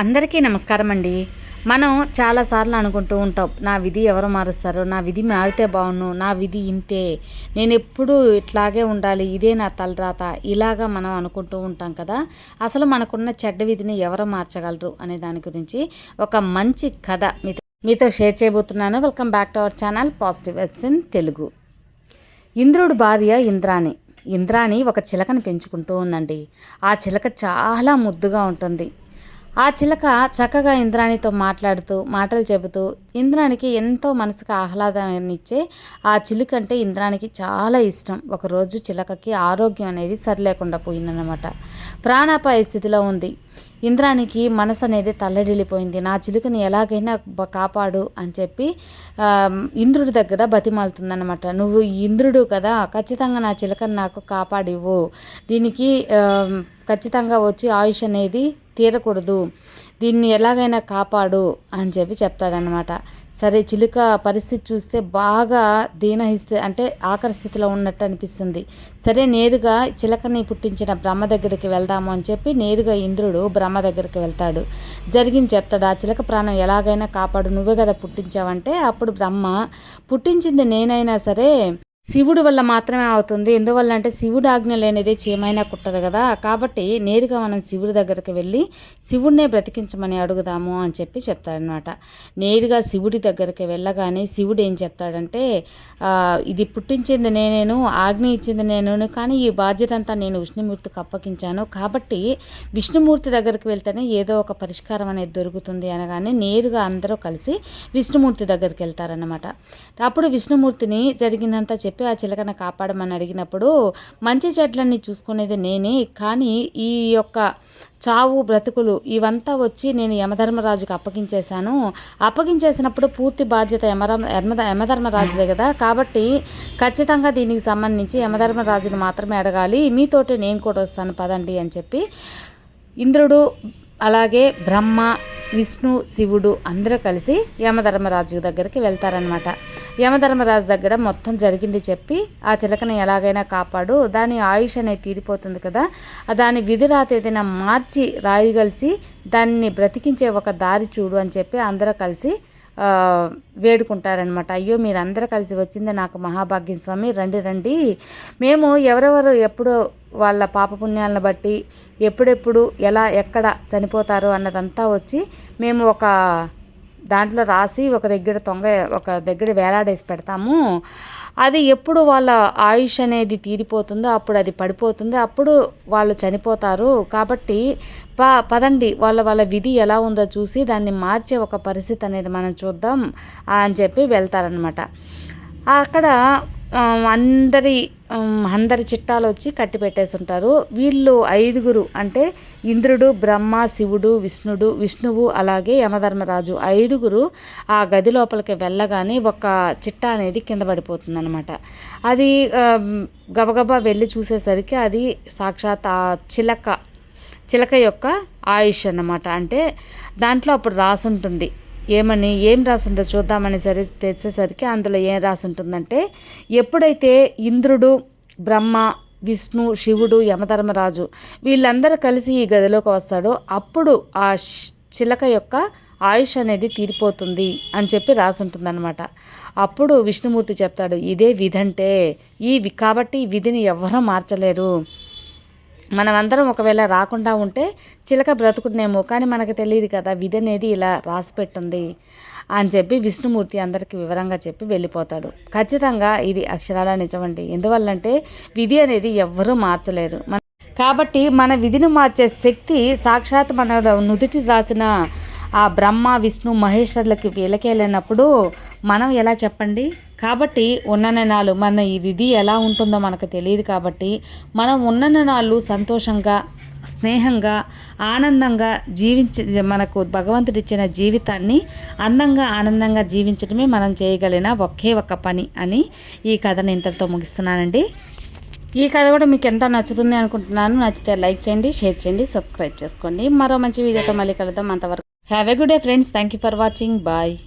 అందరికీ నమస్కారం అండి మనం చాలాసార్లు అనుకుంటూ ఉంటాం నా విధి ఎవరు మారుస్తారు నా విధి మారితే బాగుండు నా విధి ఇంతే నేను ఎప్పుడూ ఇట్లాగే ఉండాలి ఇదే నా తలరాత ఇలాగా మనం అనుకుంటూ ఉంటాం కదా అసలు మనకున్న చెడ్డ విధిని ఎవరు మార్చగలరు అనే దాని గురించి ఒక మంచి కథ మీతో మీతో షేర్ చేయబోతున్నాను welcome back to our channel positive vibes in Telugu ఇంద్రుడు భార్య ఇంద్రాణి ఇంద్రాణి ఒక చిలకని పెంచుకుంటూ ఉందండి ఆ చిలక చాలా ముద్దుగా ఉంటుంది ఆ చిలక చక్కగా ఇంద్రాణితో మాట్లాడుతూ మాటలు చెబుతూ ఇంద్రానికి ఎంతో మనసుకు ఆహ్లాదాన్నిచ్చే ఇచ్చే ఆ చిలుక అంటే ఇంద్రానికి చాలా ఇష్టం ఒకరోజు చిలకకి ఆరోగ్యం అనేది సరిలేకుండా పోయిందన్నమాట ప్రాణాపాయ స్థితిలో ఉంది ఇంద్రానికి మనసు అనేది తల్లడిల్లిపోయింది నా చిలుకని ఎలాగైనా కాపాడు అని చెప్పి ఇంద్రుడి దగ్గర బతిమాలుతుందనమాట నువ్వు ఇంద్రుడు కదా ఖచ్చితంగా నా చిలుకని నాకు కాపాడివు దీనికి ఖచ్చితంగా వచ్చి ఆయుష్ అనేది తీరకూడదు దీన్ని ఎలాగైనా కాపాడు అని చెప్పి చెప్తాడనమాట సరే చిలుక పరిస్థితి చూస్తే బాగా దీనహిస్తే అంటే ఆఖరి ఉన్నట్టు అనిపిస్తుంది సరే నేరుగా చిలకని పుట్టించిన బ్రహ్మ దగ్గరికి వెళ్దాము అని చెప్పి నేరుగా ఇంద్రుడు బ్రహ్మ దగ్గరికి వెళ్తాడు జరిగింది చెప్తాడు ఆ చిలక ప్రాణం ఎలాగైనా కాపాడు నువ్వే కదా పుట్టించావంటే అప్పుడు బ్రహ్మ పుట్టించింది నేనైనా సరే శివుడు వల్ల మాత్రమే అవుతుంది ఎందువల్ల అంటే శివుడు ఆజ్ఞ లేనిది చేయమైనా కుట్టదు కదా కాబట్టి నేరుగా మనం శివుడి దగ్గరికి వెళ్ళి శివుడినే బ్రతికించమని అడుగుదాము అని చెప్పి చెప్తాడనమాట నేరుగా శివుడి దగ్గరికి వెళ్ళగానే శివుడు ఏం చెప్తాడంటే ఇది పుట్టించింది నేనేను ఆజ్ఞ ఇచ్చింది నేను కానీ ఈ బాధ్యత అంతా నేను విష్ణుమూర్తికి అప్పగించాను కాబట్టి విష్ణుమూర్తి దగ్గరికి వెళ్తేనే ఏదో ఒక పరిష్కారం అనేది దొరుకుతుంది అనగానే నేరుగా అందరూ కలిసి విష్ణుమూర్తి దగ్గరికి వెళ్తారనమాట అప్పుడు విష్ణుమూర్తిని జరిగిందంతా చెప్పి ఆ చిలకన కాపాడమని అడిగినప్పుడు మంచి చెట్లన్నీ చూసుకునేది నేనే కానీ ఈ యొక్క చావు బ్రతుకులు ఇవంతా వచ్చి నేను యమధర్మరాజుకి అప్పగించేశాను అప్పగించేసినప్పుడు పూర్తి బాధ్యత యమరామ యమధ యమధర్మరాజుదే కదా కాబట్టి ఖచ్చితంగా దీనికి సంబంధించి యమధర్మరాజును మాత్రమే అడగాలి మీతోటే నేను కూడా వస్తాను పదండి అని చెప్పి ఇంద్రుడు అలాగే బ్రహ్మ విష్ణు శివుడు అందరూ కలిసి యమధర్మరాజు దగ్గరికి వెళ్తారనమాట యమధర్మరాజు దగ్గర మొత్తం జరిగింది చెప్పి ఆ చిలకని ఎలాగైనా కాపాడు దాని ఆయుష్ అనేది తీరిపోతుంది కదా దాని విధి ఏదైనా మార్చి రాయిగలిసి దాన్ని బ్రతికించే ఒక దారి చూడు అని చెప్పి అందరూ కలిసి వేడుకుంటారనమాట అయ్యో మీరందరూ కలిసి వచ్చింది నాకు మహాభాగ్యం స్వామి రండి రండి మేము ఎవరెవరు ఎప్పుడు వాళ్ళ పాపపుణ్యాలను బట్టి ఎప్పుడెప్పుడు ఎలా ఎక్కడ చనిపోతారు అన్నదంతా వచ్చి మేము ఒక దాంట్లో రాసి ఒక దగ్గర తొంగ ఒక దగ్గర వేలాడేసి పెడతాము అది ఎప్పుడు వాళ్ళ ఆయుష్ అనేది తీరిపోతుందో అప్పుడు అది పడిపోతుంది అప్పుడు వాళ్ళు చనిపోతారు కాబట్టి ప పదండి వాళ్ళ వాళ్ళ విధి ఎలా ఉందో చూసి దాన్ని మార్చే ఒక పరిస్థితి అనేది మనం చూద్దాం అని చెప్పి వెళ్తారనమాట అక్కడ అందరి అందరి చిట్టాలు వచ్చి కట్టి పెట్టేసి ఉంటారు వీళ్ళు ఐదుగురు అంటే ఇంద్రుడు బ్రహ్మ శివుడు విష్ణుడు విష్ణువు అలాగే యమధర్మరాజు ఐదుగురు ఆ గది లోపలికి వెళ్ళగానే ఒక చిట్ట అనేది కింద పడిపోతుంది అనమాట అది గబగబా వెళ్ళి చూసేసరికి అది సాక్షాత్ ఆ చిలక చిలక యొక్క ఆయుష్ అన్నమాట అంటే దాంట్లో అప్పుడు రాసుంటుంది ఏమని ఏం ఉందో చూద్దామని సరే తెచ్చేసరికి అందులో ఏం రాసుంటుందంటే ఎప్పుడైతే ఇంద్రుడు బ్రహ్మ విష్ణు శివుడు యమధర్మరాజు వీళ్ళందరూ కలిసి ఈ గదిలోకి వస్తాడో అప్పుడు ఆ చిలక యొక్క ఆయుష్ అనేది తీరిపోతుంది అని చెప్పి అనమాట అప్పుడు విష్ణుమూర్తి చెప్తాడు ఇదే విధంటే ఈ కాబట్టి విధిని ఎవ్వరూ మార్చలేరు మనమందరం ఒకవేళ రాకుండా ఉంటే చిలక బ్రతుకునేమో కానీ మనకు తెలియదు కదా విధి అనేది ఇలా పెట్టింది అని చెప్పి విష్ణుమూర్తి అందరికీ వివరంగా చెప్పి వెళ్ళిపోతాడు ఖచ్చితంగా ఇది అక్షరాల నిజమండి ఎందువల్లంటే విధి అనేది ఎవ్వరూ మార్చలేరు కాబట్టి మన విధిని మార్చే శక్తి సాక్షాత్ మన నుదుటి రాసిన ఆ బ్రహ్మ విష్ణు మహేశ్వరులకి వెలకెళ్ళినప్పుడు మనం ఎలా చెప్పండి కాబట్టి ఉన్ననాలు మన ఇది ఎలా ఉంటుందో మనకు తెలియదు కాబట్టి మనం ఉన్నననాలు సంతోషంగా స్నేహంగా ఆనందంగా జీవించ మనకు భగవంతుడిచ్చిన జీవితాన్ని అందంగా ఆనందంగా జీవించడమే మనం చేయగలిగిన ఒకే ఒక పని అని ఈ కథను ఇంతటితో ముగిస్తున్నానండి ఈ కథ కూడా మీకు ఎంత నచ్చుతుంది అనుకుంటున్నాను నచ్చితే లైక్ చేయండి షేర్ చేయండి సబ్స్క్రైబ్ చేసుకోండి మరో మంచి వీడియోతో మళ్ళీ కలుద్దాం అంతవరకు Have a good day, friends. Thank you for watching. Bye.